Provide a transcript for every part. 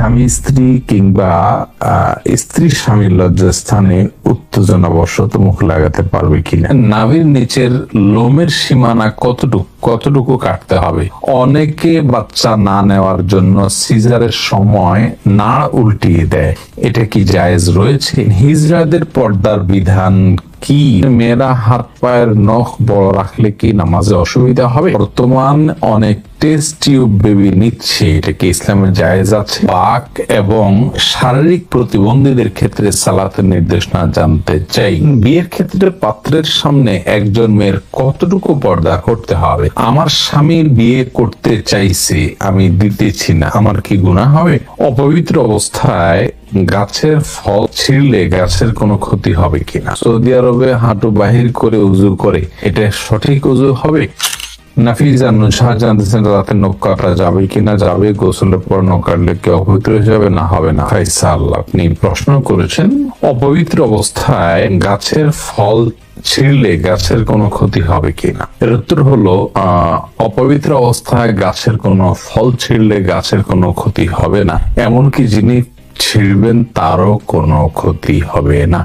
স্বামী, স্ত্রী কিংবা স্ত্রী স্বামীর লজ্জাস্থানে উত্তেজনা বশত মুখ লাগাতে পারবে কিনা? নাভির নিচের লোমের সীমানা কতটুকু? কতটুকু কাটতে হবে? অনেকে বাচ্চা না নেওয়ার জন্য সিজারের সময় না উল্টিয়ে দেয়। এটা কি জায়েজ রয়েছে? হিজরাদের পর্দার বিধান কি? মেয়েরা হাত পায়ের নখ বড় রাখলে কি নামাজে অসুবিধা হবে? বর্তমান অনেক টেস্ট টিউব বেবি নিচ্ছে। এটা কি ইসলামের জায়েজ আছে? পাক এবং শারীরিক প্রতিবন্ধীদের ক্ষেত্রে সালাতের নির্দেশনা জানতে চাই। বিয়ের ক্ষেত্রে পাত্রের সামনে একজন মেয়ের কতটুকু পর্দা করতে হবে? আমার স্বামীর বিয়ে করতে চাইছে, আমি দিতেছি না। আমার কি গুণা হবে? অপবিত্র অবস্থায় গাছের ফল ছিঁড়লে গাছের কোনো ক্ষতি হবে কিনা? সৌদি আরবে হাঁটু বাহির করে উজু করে, এটা সঠিক উজু হবে? জানতেছেন রাতে যাবে কিনা, যাবে গোসলের পর কি অপবিত্র হয়ে যাবে? না, হবে না। আপনি প্রশ্ন করেছেন, অপবিত্র অবস্থায় গাছের ফল ছিঁড়লে গাছের কোনো ক্ষতি হবে কিনা? এর উত্তর হলো অপবিত্র অবস্থায় গাছের কোনো ফল ছিঁড়লে গাছের কোনো ক্ষতি হবে না। এমনকি যিনি ছিঁড়বেন তারও কোনো ক্ষতি হবে না।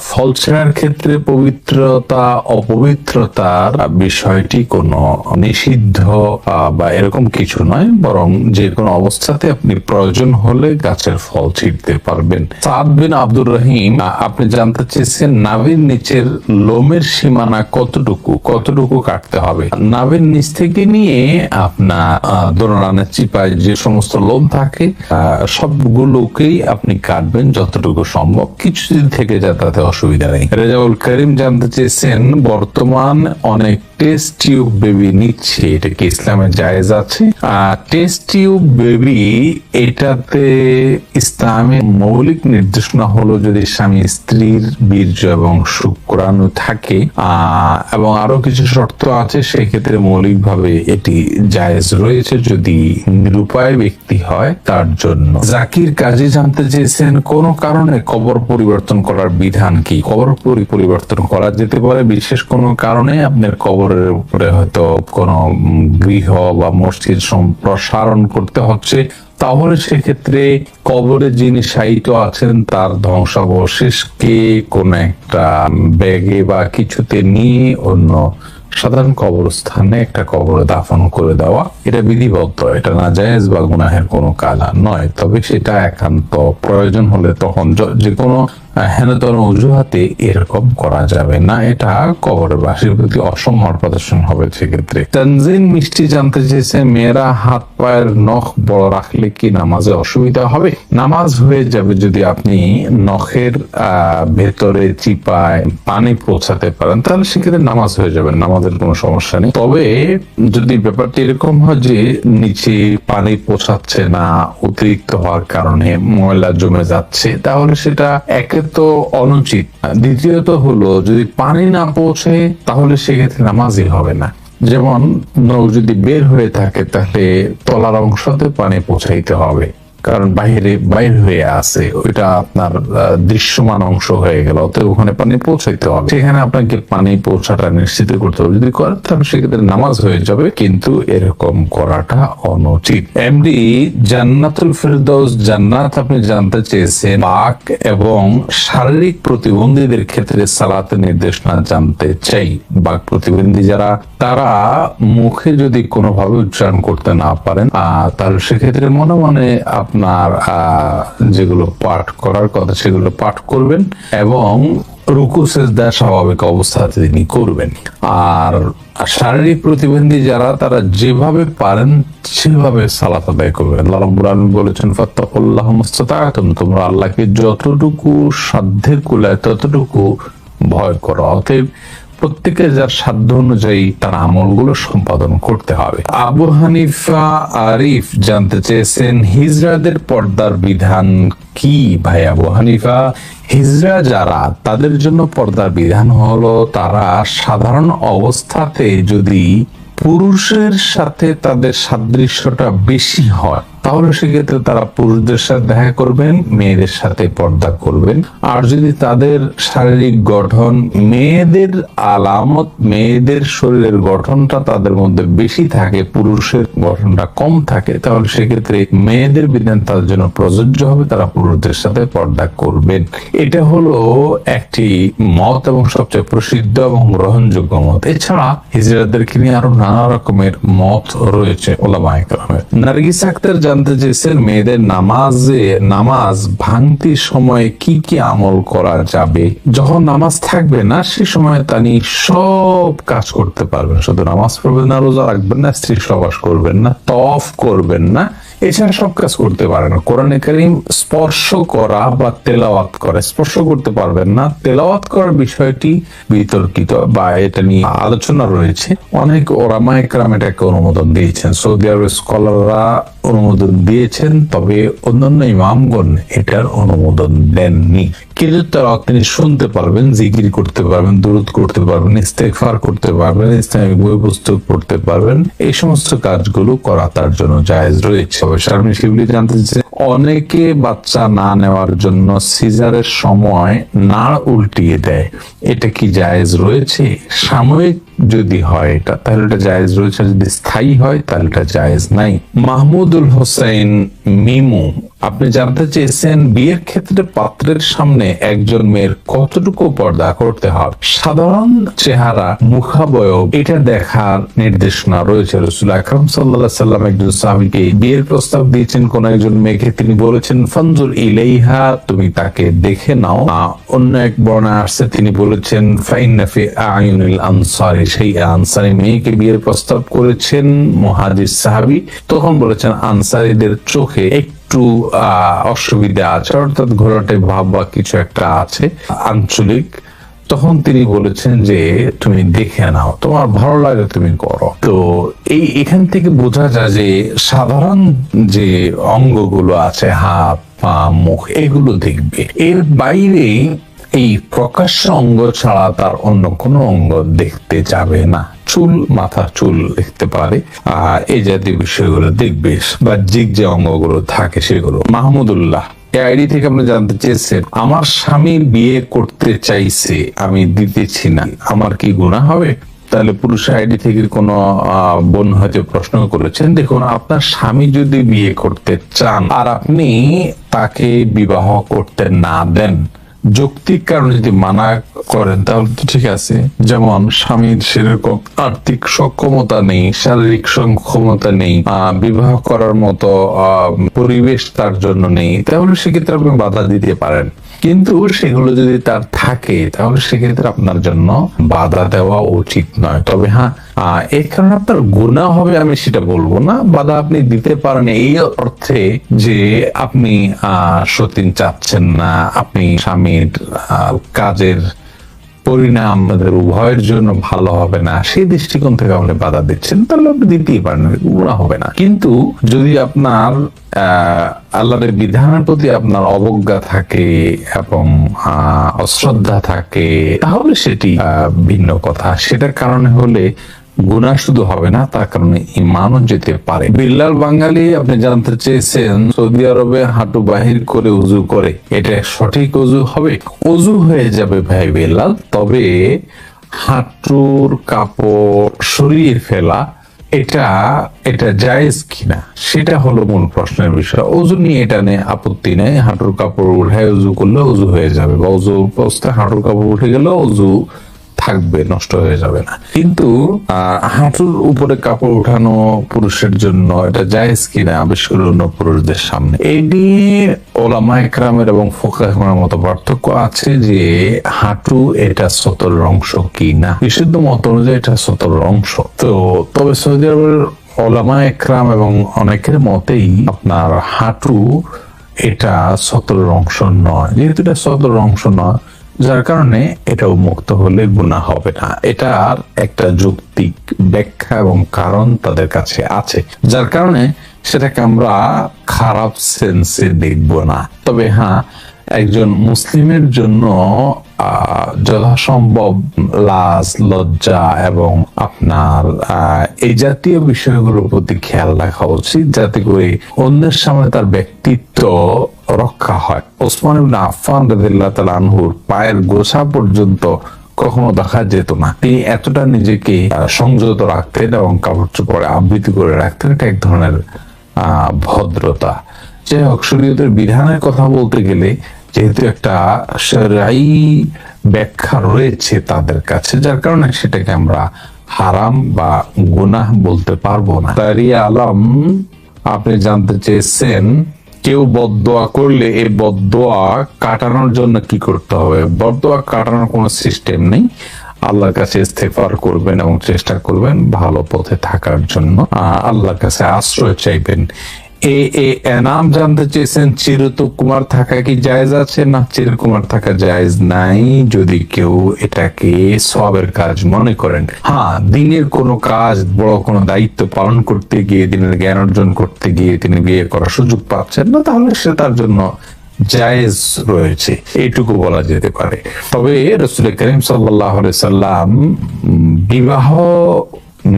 ফল ছেঁড়ার ক্ষেত্রে পবিত্রতা অপবিত্রতার বিষয়টি কোনো নিষিদ্ধ বা এরকম কিছু নয়। বরং যে কোনো অবস্থাতে আপনি প্রয়োজন হলে গাছের ফল ছিঁড়তে পারবেন। সাদ বিন আব্দুর রহিম আপনি জানতে চেয়েছেন নাভির নিচের লোমের সীমানা কতটুকু কতটুকু কাটতে হবে। নাভির নিচ থেকে নিয়ে আপনার আহ, চিপায় যে সমস্ত লোম থাকে সবগুলোকেই আপনি কাটবেন যতটুকু সম্ভব। কিছুদিন থেকে যা তাতে অসুবিধা নেই। রেজাউল করিম জানতে চেয়েছেন, বর্তমান অনেক টেস্ট টিউব বেবি নিচ্ছে, এটা কি ইসলামে জায়েজ আছে? টেস্ট টিউব বেবি, এটাতে ইসলামের মৌলিক নির্দেশনা হলো যদি স্বামী স্ত্রীর বীর্য এবং শুক্রাণু থাকে এবং আরও কিছু শর্ত আছে, সেক্ষেত্রে মৌলিকভাবে এটি জায়েজ রয়েছে যদি নিরুপায় ব্যক্তি হয় তার জন্য। জাকির কাজী জানতে চেয়েছেন, কোন কারণে কবর পরিবর্তন করার বিধান কি? কবর পরিবর্তন করা যেতে পারে, বিশেষ কোনো কারণে আপনার কবরের উপরে হয়তো কোনো গৃহ বা মসজিদ সম্প্রসারণ করতে হচ্ছে, তাহলে সেক্ষেত্রে কবরে যিনি শায়িত আছেন, তার ধ্বংসাবশেষকে কোন একটা ব্যাগে বা কিছুতে নিয়ে অন্য সাধারণ কবরস্থানে একটা কবরে দাফন করে দেওয়া, এটা বিধিবদ্ধ। এটা না জায়েজ বা গুনাহের কোনো কাজ নয়। তবে সেটা একান্ত প্রয়োজন হলে তখন যে কোনো হেনতন অজুহাতে এরকম করা যাবে না। এটা কবরের বাসীর প্রতি অসম্মান প্রদর্শন হবে সেক্ষেত্রে। তানজিন মিষ্টি জানতে চেয়েছে, মেয়েরা হাত পায়ের নখ বড় রাখলে কি নামাজে অসুবিধা হবে? নামাজ হয়ে যাবে যদি আপনি নখের ভেতরে চিপায় পানি পৌঁছাতে পারেন, তাহলে সেক্ষেত্রে নামাজ হয়ে যাবে, নামাজের কোনো সমস্যা নেই। তবে যদি ব্যাপারটি এরকম হয় যে নিচে পানি পৌঁছাচ্ছে না, অতিরিক্ত হওয়ার কারণে ময়লা জমে যাচ্ছে, তাহলে সেটা একে তো অনুচিত। দ্বিতীয়ত হলো, যদি পানি না পৌঁছে, তাহলে সেক্ষেত্রে নামাজই হবে না। যেমন নৌ যদি বের হয়ে থাকে, তাহলে তলার অংশতে পানি পৌঁছাইতে হবে। কারণ বাইরে, বাইর হয়ে আছে। ওইটা আপনার দৃশ্যমান অংশ হয়ে গেল। অতএব ওখানে পানি পৌঁছাইতে হবে। সেখানে আপনাকে পানি পৌঁছাটা নিশ্চিত করতে হবে। যদি করেন, তাহলে সেক্ষেত্রে নামাজ হয়ে যাবে, কিন্তু এরকম করাটা অনুচিত। এমডি, জান্নাতুল ফেরদৌস, জান্নাত আপনি জানতে চেয়েছেন, পাক এবং শারীরিক প্রতিবন্ধীদের ক্ষেত্রে সালাতের নির্দেশনা জানতে চাই। বাক প্রতিবন্ধী যারা, তারা মুখে যদি কোনোভাবে উচ্চারণ করতে না পারেন তাহলে সেক্ষেত্রে মনে মনে আপনার যেগুলো পাঠ করার কথা সেগুলো পাঠ করবেন এবং রুকু, সেজদা স্বাভাবিক অবস্থাতে তিনি করবেন। আর শারীরিক প্রতিবন্ধী যারা, তারা যেভাবে পারেন সেভাবে সালাত আদায় করবেন। আল্লাহ বলেছেন, ফাত্তাকুল্লাহ মুস্তাতাআতুম, তোমরা আল্লাহকে যতটুকু সাধ্যের কুলায় ততটুকু ভয় করো। অতএব প্রত্যেকে যার সাধ্য অনুযায়ী তার আমলগুলো সম্পাদন করতে হবে। আবু হানিফা আরিফ জানতে চেয়েছেন, হিজরাদের পর্দার বিধান কি? ভাই আবু হানিফা, হিজরা যারা, তাদের জন্য পর্দার বিধান হলো তারা সাধারণ অবস্থাতে যদি পুরুষের সাথে তাদের সাদৃশ্যটা বেশি হয় তাহলে সেক্ষেত্রে তারা পুরুষদের সাথে দেখা করবেন, মেয়েদের সাথে পর্দা করবেন। আর যদি তাদের শারীরিক গঠন মেয়েদের আলামত, মেয়েদের শরীরের গঠনটা তাদের মধ্যে বেশি থাকে, পুরুষের গঠনটা কম থাকে, তাহলে সেক্ষেত্রে মেয়েদের বিধান তাদের জন্য প্রযোজ্য হবে, তারা পুরুষদের সাথে পর্দা করবেন। এটা হলো একটি মত এবং সবচেয়ে প্রসিদ্ধ এবং গ্রহণযোগ্য মত। এছাড়া হিজড়াদেরকে নিয়ে আরও নানা রকমের মত রয়েছে ওলামা একরামের নার্গিস আক্তার জানতে চেয়েছেন, মেয়েদের নামাজে, নামাজ ভাঙতি সময়ে কি কি আমল করা যাবে? যখন নামাজ থাকবে না, সে সময় তিনি সব কাজ করতে পারবেন। শুধু নামাজ পড়বেন না, রোজা রাখবেন না, স্ত্রী সবাস করবেন না তফ করবেন না, এছাড়া সব কাজ করতে পারেন কোরআনে কারিম স্পর্শ করা বা তেলাওয়াত করা, স্পর্শ করতে পারবেন না। তেলাওয়াত করার বিষয়টি বিতর্কিত বা এটা নিয়ে আলোচনা রয়েছে। অনেক ওরামা একরাম এটাকে অনুমোদন দিয়েছেন। সৌদি আরবের স্কলাররা অনুমোদন দিয়েছেন, তবে অন্যান্য ইমামগণ এটার অনুমোদন দেননি। কিন্তু তারা তিনি শুনতে পারবেন, জিকির করতে পারবেন দূরত করতে পারবেন ইস্তেকফার করতে পারবেন, ইসলামিক বই পুস্তক পড়তে পারবেন। এই সমস্ত কাজগুলো করা তার জন্য জায়েজ রয়েছে। শারমিন শিবলি জানতে চাইছে অনেকে বাচ্চা না নেওয়ার জন্য সিজারের সময় নাড় উল্টিয়ে দেয়। এটা কি জায়েজ রয়েছে? সাময়িক যদি হয় এটা তাহলে এটা জায়েজ রয়েছে। যদি স্থায়ী হয়, তাহলে এটা জায়েজ নাই। মাহমুদুল হোসেন মিমু আপনি জানতে চেয়েছেন বিয়ের ক্ষেত্রে পাত্রের সামনে একজন মেয়ের কতটুকু পর্দা করতে হবে? সাধারণ চেহারা, মুখাবয়ব, এটা দেখার নির্দেশনা রয়েছে। রসুল আকরম সাল্লাম একজন স্বামীকে বিয়ের প্রস্তাব দিয়েছেন, কোন একজন মেয়েকে তিনি বলেছেন ফঞ্জুর ইলাইহা তুমি তাকে দেখে নাও। অন্য এক বর্ণা আসছে, তিনি বলেছেন ফাইনাফি আয়ুনিল আনসারি সেই আনসারি মেয়েকে বিয়ের প্রস্তাব করেছেন মহাজির সাহাবি। তখন বলেছেন, আনসারিদের চোখে একটু আহ, অসুবিধা আছে অর্থাৎ ঘোরাটে ভাব বা কিছু একটা আছে আঞ্চলিক। তখন তিনি বলেছেন যে তুমি দেখে নাও তোমার ভালো লাগে তুমি করো। তো এই এখান থেকে বোঝা যায় যে সাধারণ যে অঙ্গগুলো আছে হাত পা মুখ এগুলো দেখবে। এর বাইরে এই প্রকাশ্য অঙ্গ ছাড়া তার অন্য কোনো অঙ্গ দেখতে যাবে না। চুল মাথা চুল দেখতে পারে। আর এই জাতীয় বিষয়গুলো দেখবে বাহ্যিক যে অঙ্গগুলো থাকে সেগুলো। মাহমুদুল্লাহ আইডি থেকে আপনি জানতে চেয়েছেন আমার স্বামীর বিয়ে করতে চাইছে আমি দিতেছি না। আমার কি গুণা হবে? তাহলে পুরুষ আইডি থেকে কোনো আহ, বোন হয়তো প্রশ্ন করেছেন দেখুন আপনার স্বামী যদি বিয়ে করতে চান আর আপনি তাকে বিবাহ করতে না দেন যৌক্তিক কারণে যদি মানা করেন, তাহলে তো ঠিক আছে। যেমন স্বামীর সেরকম আর্থিক সক্ষমতা নেই, শারীরিক সক্ষমতা নেই বিবাহ করার মতো পরিবেশ তার জন্য নেই, তাহলে সেক্ষেত্রে আপনি বাধা দিতে পারেন। কিন্তু সেগুলো যদি তার থাকে, তাহলে সেক্ষেত্রে আপনার জন্য বাধা দেওয়া উচিত নয়। তবে হ্যাঁ এই কারণে আপনার গুণা হবে আমি সেটা বলব না। বাধা আপনি দিতে পারেন এই অর্থে যে আপনি আহ সতীন চাচ্ছেন না, আপনি স্বামীর কাজের পরিণাম উভয়ের জন্য ভালো হবে না। সেই দৃষ্টিকোণ থেকে আপনি বাধা দিচ্ছেন, তাহলে আপনি দিতেই পারেন গুণা হবে না। কিন্তু যদি আপনার, আহ আল্লাহরের বিধানের প্রতি আপনার অবজ্ঞা থাকে এবং অশ্রদ্ধা থাকে, তাহলে সেটি ভিন্ন কথা। সেটার কারণে হলে গুণা শুধু হবে না, তার কারণে ইমানও যেতে পারে। বিল্লাল বাঙালি আপনি জানতে চেয়েছেন, সৌদি আরবে হাঁটু বাহির করে উজু করে, এটা সঠিক উজু হবে? উজু হয়ে যাবে ভাই বিল্লাল, তবে হাঁটুর কাপড় সরিয়ে ফেলা, এটা এটা জায়েজ কিনা? সেটা হলো মূল প্রশ্নের বিষয়। ওজু নিয়ে এটা নিয়ে আপত্তি নেই, হাঁটুর কাপড় উঠায় উজু করলে উজু হয়ে যাবে। বা উজু অবস্থায় হাঁটুর কাপড় উঠে গেলে উজু থাকবে, নষ্ট হয়ে যাবে না। কিন্তু হাঁটুর উপরে কাপড় উঠানো পুরুষের জন্য এটা জায়েজ কিনা বিশেষ করে অন্য পুরুষদের সামনে? এই নিয়ে ওলামা একরামের এবং ফোকামের মতো পার্থক্য আছে যে হাঁটু এটা সতর অংশ কি না বিশুদ্ধ মত অনুযায়ী এটা সতর অংশ। তো, তবে সৌদি আরবের ওলামা একরাম এবং অনেকের মতেই আপনার হাঁটু এটা সতর অংশ নয়। যেহেতু এটা সতর অংশ নয় যার কারণে এটা মুক্ত হলে গুণা হবে না। এটা আর একটা যুক্তিক ব্যাখ্যা এবং কারণ তাদের কাছে আছে। যার কারণে সেটাকে আমরা খারাপ সেন্সে দেখব না। তবে হ্যাঁ একজন মুসলিমের জন্য যথাসম্ভব লাজ, লজ্জা এবং আপনার এই জাতীয় বিষয়গুলোর প্রতি খেয়াল রাখা উচিত যাতে করে অন্যের সামনে তার ব্যক্তিত্ব রক্ষা হয়। ওসমান ইবনে আফফান পায়ের গোছা পর্যন্ত কখনো দেখা যেত না। তিনি এতটা নিজেকে সংযত রাখতেন এবং কাপড় চোপড়ে আবৃত্তি করে রাখতেন, এটা এক ধরনের ভদ্রতা। যাই হোক শরীয়তের বিধানের কথা বলতে গেলে যেহেতু একটা সেরাই ব্যাখ্যা রয়েছে তাদের কাছে, যার কারণে সেটাকে আমরা হারাম বা গুনাহ বলতে পারব না। তারিয়া আলম, আপনি জানতে চেয়েছেন, কেউ বদদোয়া করলে এই বদদোয়া কাটানোর জন্য কি করতে হবে? বদদোয়া কাটানোর কোনো সিস্টেম নেই। আল্লাহর কাছে ইস্তেফার করবেন এবং চেষ্টা করবেন ভালো পথে থাকার জন্য। আল্লাহর কাছে আশ্রয় চাইবেন এ জানতে চেয়েছেন চিরকুমার থাকা কি জায়েজ আছে? না চিরকুমার থাকা জায়েজ নাই, যদি কেউ এটাকে সবের কাজ মনে করেন। হ্যাঁ দিনের কোনো কাজ, বড় কোনো দায়িত্ব পালন করতে গিয়ে, দিনের জ্ঞান অর্জন করতে গিয়ে, তিনি বিয়ে করার সুযোগ পাচ্ছেন না, তাহলে সে তার জন্য জায়েজ রয়েছে। এইটুকু বলা যেতে পারে। তবে রসুল করিম সাল্লাহ সাল্লাম বিবাহ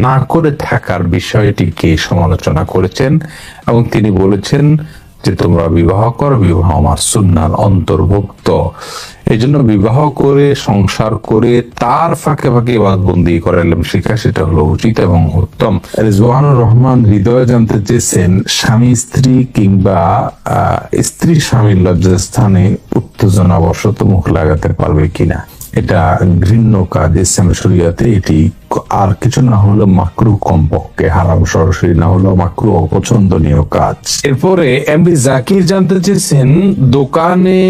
না করে থাকার বিষয়টিকে সমালোচনা করেছেন এবং তিনি বলেছেন যে তোমরা বিবাহ করো, বিবাহ আমার সুন্নার অন্তর্ভুক্ত। এই জন্য বিবাহ করে, সংসার করে, তার ফাঁকে ফাঁকে বাদবন্দি করালাম শিখা সেটা হলো উচিত এবং উত্তম। রিজওয়ানুর রহমান হৃদয় জানতে চেয়েছেন, স্বামী, স্ত্রী কিংবা স্ত্রী স্বামীর লজ্জাস্থানে উত্তেজনা বশত মুখ লাগাতে পারবে কিনা? এটা ঘৃণ্য কাজ ইসলাম শরিয়াতে এটি আর কিছু না হলো মাকরু কমপক্ষে হারাম, সরাসরি না হলো মাকরু অপছন্দনীয় কাজ। এরপরে এমবি জাকির জানতে চেয়েছেন, দোকানে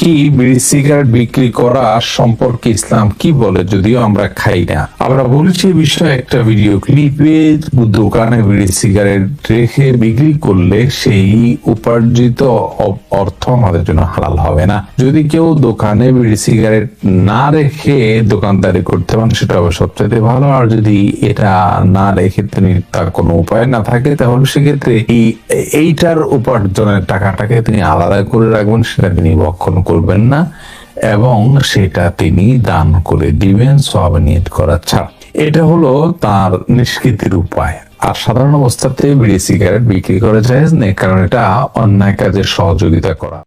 কি বিড়ি সিগারেট বিক্রি করা সম্পর্কে ইসলাম কি বলে? যদিও আমরা খাই না। আমরা বলেছি বিষয়ে একটা ভিডিও ক্লিপে দোকানে বিড়ি সিগারেট রেখে বিক্রি করলে সেই উপার্জিত অর্থ আমাদের জন্য হালাল হবে না। যদি কেউ দোকানে বিড়ি সিগারেট না রেখে দোকানদারি করতে পারেন, সেটা হবে সবচেয়ে ভালো। আর যদি এটা না রেখে তিনি তার কোনো উপায় না থাকে, তাহলে সেক্ষেত্রে এই এইটার উপার্জনের টাকাটাকে তিনি আলাদা করে রাখবেন, সেটা তিনি ভক্ষণ করবেন না এবং সেটা তিনি দান করে দিবেন সব নিয়ত করা ছাড়া। এটা হলো তার নিষ্কৃতির উপায়। আর সাধারণ অবস্থাতে বিড়ি, সিগারেট বিক্রি করা যায় কারণ এটা অন্যায় কাজে সহযোগিতা করা।